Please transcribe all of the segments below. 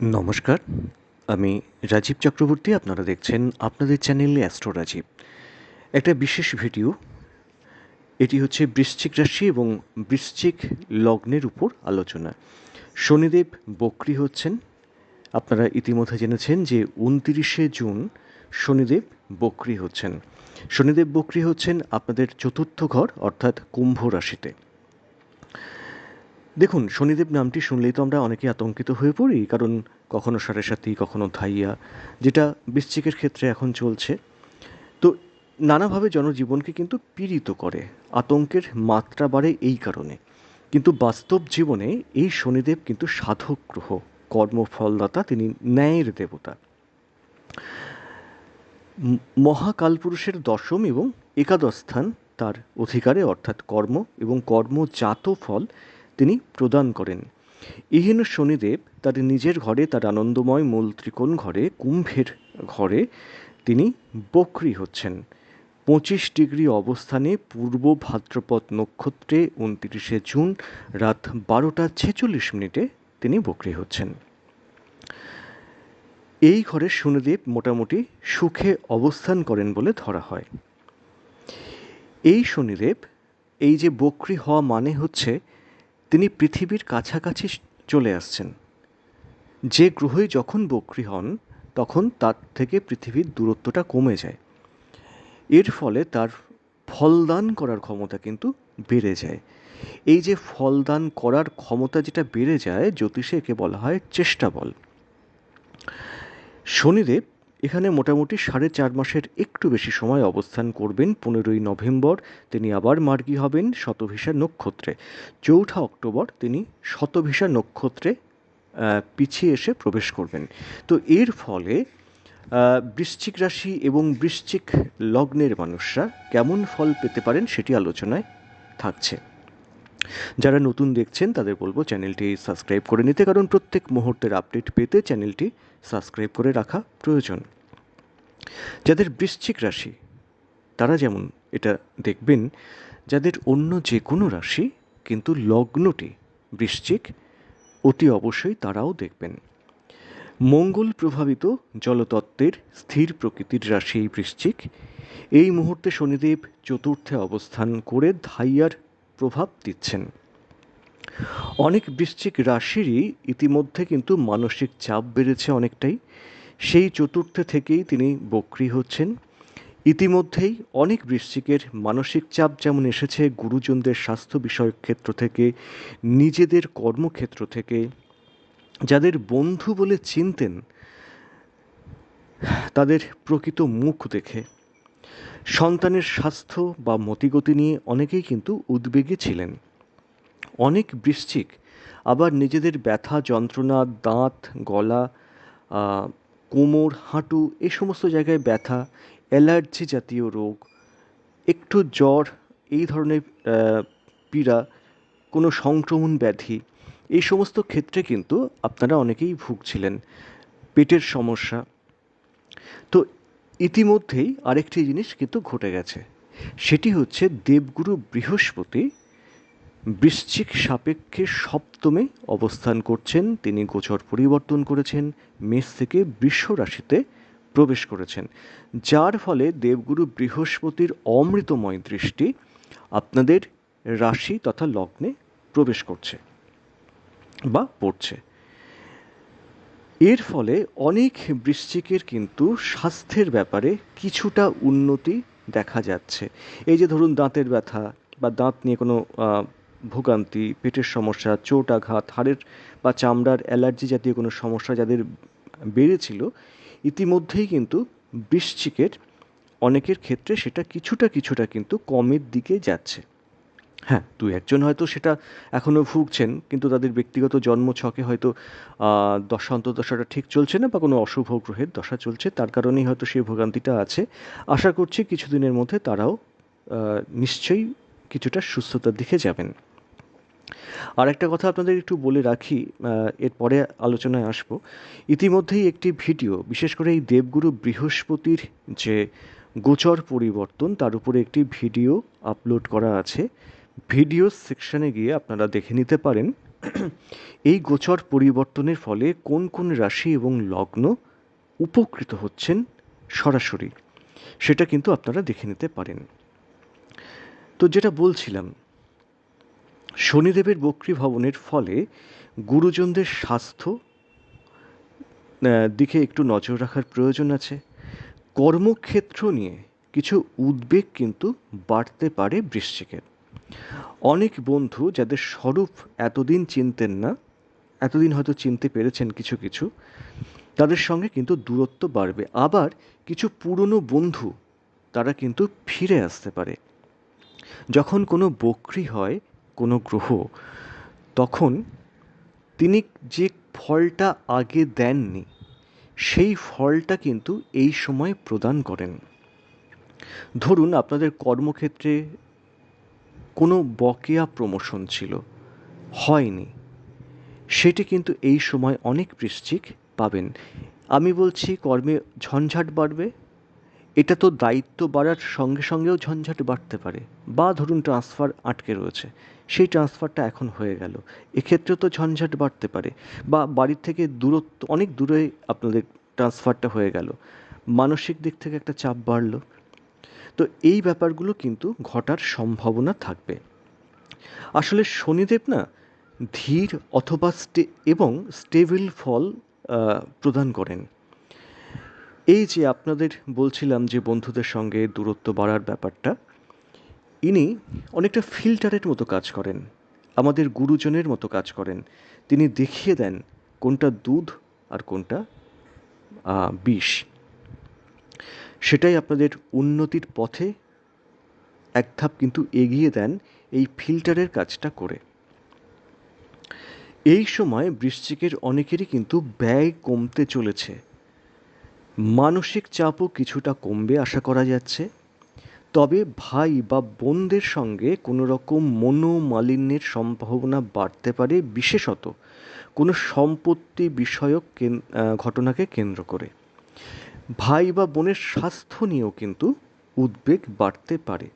নমস্কার, আমি রাজীব চক্রবর্তী, আপনারা দেখছেন আপনাদের চ্যানেলে অ্যাস্ট্রো রাজীব। একটা বিশেষ ভিডিও, এটি হচ্ছে বৃশ্চিক রাশি এবং বৃশ্চিক লগ্নের উপর আলোচনা। শনিদেব বক্রি হচ্ছেন, আপনারা ইতিমধ্যে জেনেছেন যে উনতিরিশে জুন শনিদেব বক্রি হচ্ছেন। শনিদেব বক্রি হচ্ছেন আপনাদের চতুর্থ ঘর, অর্থাৎ কুম্ভ রাশিতে। দেখুন, শনিদেব নামটি শুনলেই তো আমরা অনেকে আতঙ্কিত হয়ে পড়ি, কারণ কখনো সাড়ে সাথী কখনো ধাইয়া, যেটা বৃশ্চিকের ক্ষেত্রে এখন চলছে। তো নানাভাবে জনজীবনকে কিন্তু পীড়িত করে, আতঙ্কের মাত্রা বাড়ে এই কারণে। কিন্তু বাস্তব জীবনে এই শনিদেব কিন্তু সাধক গ্রহ, কর্মফলদাতা, তিনি ন্যায়ের দেবতা। মহাকালপুরুষের দশম এবং একাদশ স্থান তার অধিকারে, অর্থাৎ কর্ম এবং কর্মজাত ফল তিনি প্রদান করেন। এহেন শনিদেব তার নিজের ঘরে, তার আনন্দময় মূল ত্রিকোণ ঘরে, কুম্ভের ঘরে তিনি বক্রি হচ্ছেন। পঁচিশ ডিগ্রি অবস্থানে পূর্ব ভাদ্রপদ নক্ষত্রে উনত্রিশে জুন রাত বারোটা ছেচল্লিশ মিনিটে তিনি বক্রি হচ্ছেন। এই ঘরে শনিদেব মোটামুটি সুখে অবস্থান করেন বলে ধরা হয়। এই শনিদেব এই যে বক্রি হওয়া মানে হচ্ছে তিনি পৃথিবীর কাছাকাছি চলে আসছেন। যে গ্রহই যখন বক্রি হন, তখন তার থেকে পৃথিবীর দূরত্বটা কমে যায়। এর ফলে তার ফলদান করার ক্ষমতা কিন্তু বেড়ে যায়। এই যে ফলদান করার ক্ষমতা যেটা বেড়ে যায়, জ্যোতিষে একে বলা হয় চেষ্টা বল শনিদেব এখানে মোটামুটি সাড়ে চার মাসের একটু বেশি সময় অবস্থান করবেন, পনেরোই নভেম্বর। তিনি আবার মার্গী হবেন শতভিসা নক্ষত্রে। চৌঠা অক্টোবর তিনি শতভিসা নক্ষত্রে পিছিয়ে এসে প্রবেশ করবেন। তো এর ফলে বৃশ্চিক রাশি এবং বৃশ্চিক লগ্নের মানুষরা কেমন ফল পেতে পারেন সেটি আলোচনায় থাকছে। যারা নতুন দেখছেন, তাদের বলব চ্যানেলটি সাবস্ক্রাইব করে নিতে, কারণ প্রত্যেক মুহূর্তের আপডেট পেতে চ্যানেলটি সাবস্ক্রাইব করে রাখা প্রয়োজন। যাদের বৃশ্চিক রাশি, তারা যেমন এটা দেখবেন, যাদের অন্য যে কোনো রাশি, কিন্তু লগ্নটি বৃশ্চিক, অতি অবশ্যই তারাও দেখবেন। মঙ্গল প্রভাবিত জলতত্ত্বের স্থির প্রকৃতির রাশি বৃশ্চিক। এই মুহূর্তে শনিদেব চতুর্থে অবস্থান করে ধাইয়ার প্রভাব দিচ্ছেন। অনেক বৃশ্চিক রাশিরই ইতিমধ্যে কিন্তু মানসিক চাপ বেড়েছে অনেকটাই। সেই চতুর্থে থেকেই তিনি বক্রি হচ্ছেন। ইতিমধ্যেই অনেক বৃশ্চিকের মানসিক চাপ যেমন এসেছে, গুরুজনদের স্বাস্থ্য বিষয়ক ক্ষেত্র থেকে, নিজেদের কর্মক্ষেত্র থেকে। যাদের বন্ধু বলে চিনতেন, তাদের প্রকৃত মুখ দেখে। সন্তানের স্বাস্থ্য বা মতিগতি নিয়ে অনেকেই কিন্তু উদ্বেগে ছিলেন। অনেক বৃশ্চিক আবার নিজেদের ব্যথা, যন্ত্রণা, দাঁত, গলা কোমর, হাঁটু এই সমস্ত জায়গায় ব্যথা, অ্যালার্জি জাতীয় রোগ, একটু জ্বর, এই ধরনের পীড়া, কোনো সংক্রমণ ব্যাধি, এই সমস্ত ক্ষেত্রে কিন্তু আপনারা অনেকেই ভুগছিলেন। পেটের সমস্যা। তো ইতিমধ্যেই আরেকটি জিনিস কিন্তু ঘটে গেছে। সেটি হচ্ছে দেবগুরু বৃহস্পতি বৃশ্চিক সাপেক্ষে সপ্তমে অবস্থান করছেন, তিনি গোচর পরিবর্তন করেছেন, মেষ থেকে বৃষ রাশিতে প্রবেশ করেছেন। যার ফলে দেবগুরু বৃহস্পতির অমৃতময় দৃষ্টি আপনাদের রাশি তথা লগ্নে প্রবেশ করছে বা পড়ছে। এর ফলে অনেক বৃশ্চিকের কিন্তু স্বাস্থ্যের ব্যাপারে কিছুটা উন্নতি দেখা যাচ্ছে। এই যে ধরুন দাঁতের ব্যথা বা দাঁত নিয়ে কোনো ভোগান্তি, পেটের সমস্যা, চোট আঘাত, হাড়ের বা চামড়ার অ্যালার্জি জাতীয় কোনো সমস্যা যাদের বেড়েছিল, ইতিমধ্যেই কিন্তু বৃশ্চিকের অনেকের ক্ষেত্রে সেটা কিছুটা কিছুটা কিন্তু কমের দিকে যাচ্ছে। হ্যাঁ দু একজন হয়তো সেটা এখনও ভুগছেন, কিন্তু তাদের ব্যক্তিগত জন্মছকে হয়তো দশা অন্তর্দশাটা ঠিক চলছে না বা কোনো অশুভ গ্রহের দশা চলছে, তার কারণেই হয়তো সেই ভোগান্তিটা আছে। আশা করছি কিছুদিনের মধ্যে তারাও নিশ্চয়ই কিছুটা সুস্থতার দিকে যাবেন। আর একটা কথা আপনাদের একটু বলে রাখি এরপরে আলোচনায় আসব। ইতিমধ্যেই একটি ভিডিও, বিশেষ করে এই দেবগুরু বৃহস্পতির যে গোচর পরিবর্তন, তার উপরে একটি ভিডিও আপলোড করা আছে। ভিডিও সেকশানে গিয়ে আপনারা দেখে নিতে পারেন, এই গোচর পরিবর্তনের ফলে কোন কোন রাশি এবং লগ্ন উপকৃত হচ্ছেন সরাসরি, সেটা কিন্তু আপনারা দেখে নিতে পারেন। তো যেটা বলছিলাম, শনিদেবের বক্রী ভবনের ফলে গুরুজনদের স্বাস্থ্য দিকে একটু নজর রাখার প্রয়োজন আছে। কর্মক্ষেত্র নিয়ে কিছু উদ্বেগ কিন্তু বাড়তে পারে বৃশ্চিকের। অনেক বন্ধু যাদের স্বরূপ এতদিন চিনতেন না, এতদিন হয়তো চিনতে পেরেছেন কিছু কিছু, তাদের সঙ্গে কিন্তু দূরত্ব বাড়বে। আবার কিছু পুরনো বন্ধু, তারা কিন্তু ফিরে আসতে পারে। যখন কোনো বক্রি হয়, কোনো গ্রহ, তখন তিনি যে ফলটা আগে দেননি, সেই ফলটা কিন্তু এই সময় প্রদান করেন। ধরুন আপনাদের কর্মক্ষেত্রে কোনো বকেয়া প্রমোশন ছিল, হয়নি। সেটি কিন্তু এই সময় অনেক বৃশ্চিক পাবেন। আমি বলছি কর্মে ঝঞ্ঝাট বাড়বে, এটা তো দায়িত্ব বাড়ার সঙ্গে সঙ্গেও ঝঞ্ঝাট বাড়তে পারে। বা ধরুন ট্রান্সফার আটকে রয়েছে, সেই ট্রান্সফারটা এখন হয়ে গেল। এক্ষেত্রেও তো ঝঞ্ঝাট বাড়তে পারে। বা বাড়ির থেকে দূরত্ব, অনেক দূরে আপনাদের ট্রান্সফারটা হয়ে গেল। মানসিক দিক থেকে একটা চাপ বাড়লো। তো এই ব্যাপারগুলো কিন্তু ঘটার সম্ভাবনা থাকবে। আসলে শনিদেব না ধীর অথবা স্টে, এবং স্টেবল ফল প্রদান করেন। এই যে আপনাদের বলছিলাম যে বন্ধুদের সঙ্গে দূরত্ব বাড়ার ব্যাপারটা, ইনি অনেকটা ফিল্টারের মতো কাজ করেন, আমাদের গুরুজনের মতো কাজ করেন। তিনি দেখিয়ে দেন কোনটা দুধ আর কোনটা বিষ। সেটাই আপনাদের উন্নতির পথে এক ধাপ কিন্তু এগিয়ে দেন এই ফিল্টারের কাজটা করে। এই সময় বৃশ্চিকের অনেকেরই কিন্তু ব্যয় কমতে চলেছে। মানসিক চাপও কিছুটা কমবে আশা করা যাচ্ছে। তবে ভাই বা বোনদের সঙ্গে কোনো রকম মনোমালিন্যের সম্ভাবনা বাড়তে পারে বিশেষত কোনো সম্পত্তি বিষয়ক ঘটনাকে কেন্দ্র করে। ভাই বা বোনের স্বাস্থ্য নিয়েও কিন্তু উদ্বেগ বাড়তে পারে।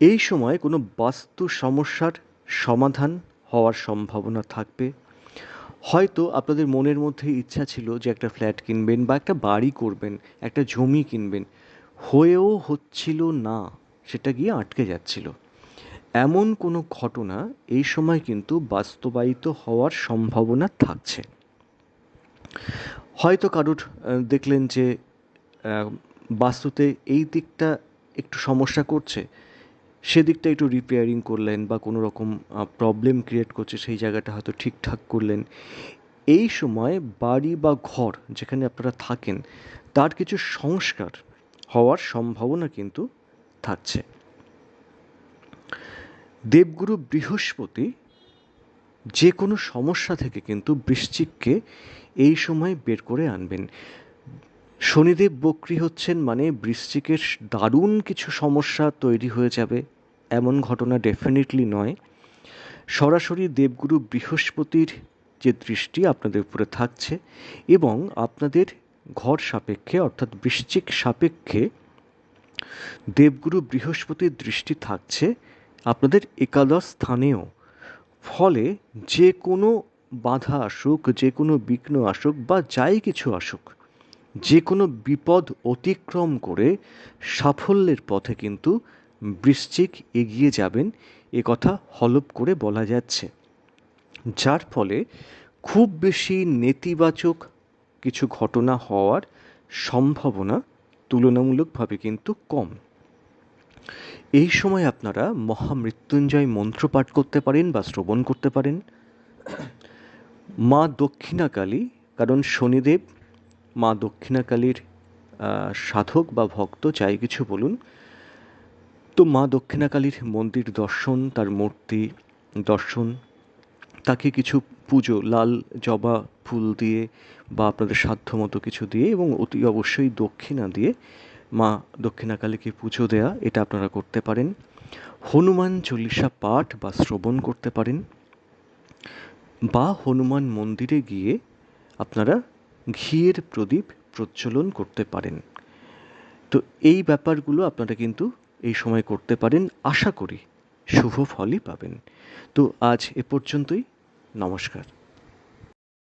এই সময় কোনো বাস্তু সমস্যার সমাধান হওয়ার সম্ভাবনা থাকবে। হয়তো আপনাদের মনের মধ্যে ইচ্ছা ছিল যে একটা ফ্ল্যাট কিনবেন বা একটা বাড়ি করবেন, একটা জমি কিনবেন। হয়েও হচ্ছিল না, সেটা গিয়ে আটকে যাচ্ছিল। এমন কোনো ঘটনা এই সময় কিন্তু বাস্তবায়িত হওয়ার সম্ভাবনা থাকছে। হয়তো কারুর দেখলেন যে বাস্তুতে এই দিকটা একটু সমস্যা করছে সেদিকটা একটু রিপেয়ারিং করলেন বা কোনো রকম প্রবলেম ক্রিয়েট করছে, সেই জায়গাটা হয়তো ঠিকঠাক করলেন। এই সময় বাড়ি বা ঘর যেখানে আপনারা থাকেন, তার কিছু সংস্কার হওয়ার সম্ভাবনা কিন্তু থাকছে। দেবগুরু বৃহস্পতি যে কোনো সমস্যা থেকে কিন্তু বৃশ্চিককে এই সময় বের করে আনবেন। শনিদেব বক্রি হচ্ছেন মানে বৃশ্চিকের দারুণ কিছু সমস্যা তৈরি হয়ে যাবে, এমন ঘটনা ডেফিনেটলি নয়। সরাসরি দেবগুরু বৃহস্পতির যে দৃষ্টি আপনাদের উপরে থাকছে এবং আপনাদের ঘর সাপেক্ষে অর্থাৎ বৃশ্চিক সাপেক্ষে দেবগুরু বৃহস্পতির দৃষ্টি থাকছে আপনাদের একাদশ স্থানেও। ফলে যে কোনো বাধা আসুক, যে কোনো বিঘ্ন আসুক বা যাই কিছু আসুক, যে কোনো বিপদ অতিক্রম করে সাফল্যের পথে কিন্তু বৃশ্চিক এগিয়ে যাবেন এ কথা হলপ করে বলা যাচ্ছে। যার ফলে খুব বেশি নেতিবাচক কিছু ঘটনা হওয়ার সম্ভাবনা তুলনামূলকভাবে কিন্তু কম। এই সময় আপনারা মহামৃত্যুঞ্জয় মন্ত্র পাঠ করতে পারেন বা শ্রবণ করতে পারেন। মা দক্ষিণাকালী, কারণ শনিদেব মা দক্ষিণাকালীর সাধক বা ভক্ত যাই কিছু বলুন। তো মা দক্ষিণাকালীর মন্দির দর্শন, তার মূর্তি দর্শন, তাকে কিছু পুজো, লাল জবা ফুল দিয়ে বা আপনাদের সাধ্য মতো কিছু দিয়ে এবং অতি অবশ্যই দক্ষিণা দিয়ে মা দক্ষিণাকালীকে পুজো দেয়া, এটা আপনারা করতে পারেন। হনুমান চল্লিশা পাঠ বা শ্রবণ করতে পারেন। বা হনুমান মন্দিরে গিয়ে আপনারা ঘিয়ের প্রদীপ প্রজ্বলন করতে পারেন। তো এই ব্যাপারগুলো আপনারা কিন্তু এই সময় করতে পারেন। আশা করি শুভ ফলই পাবেন। তো আজ এ পর্যন্তই। নমস্কার।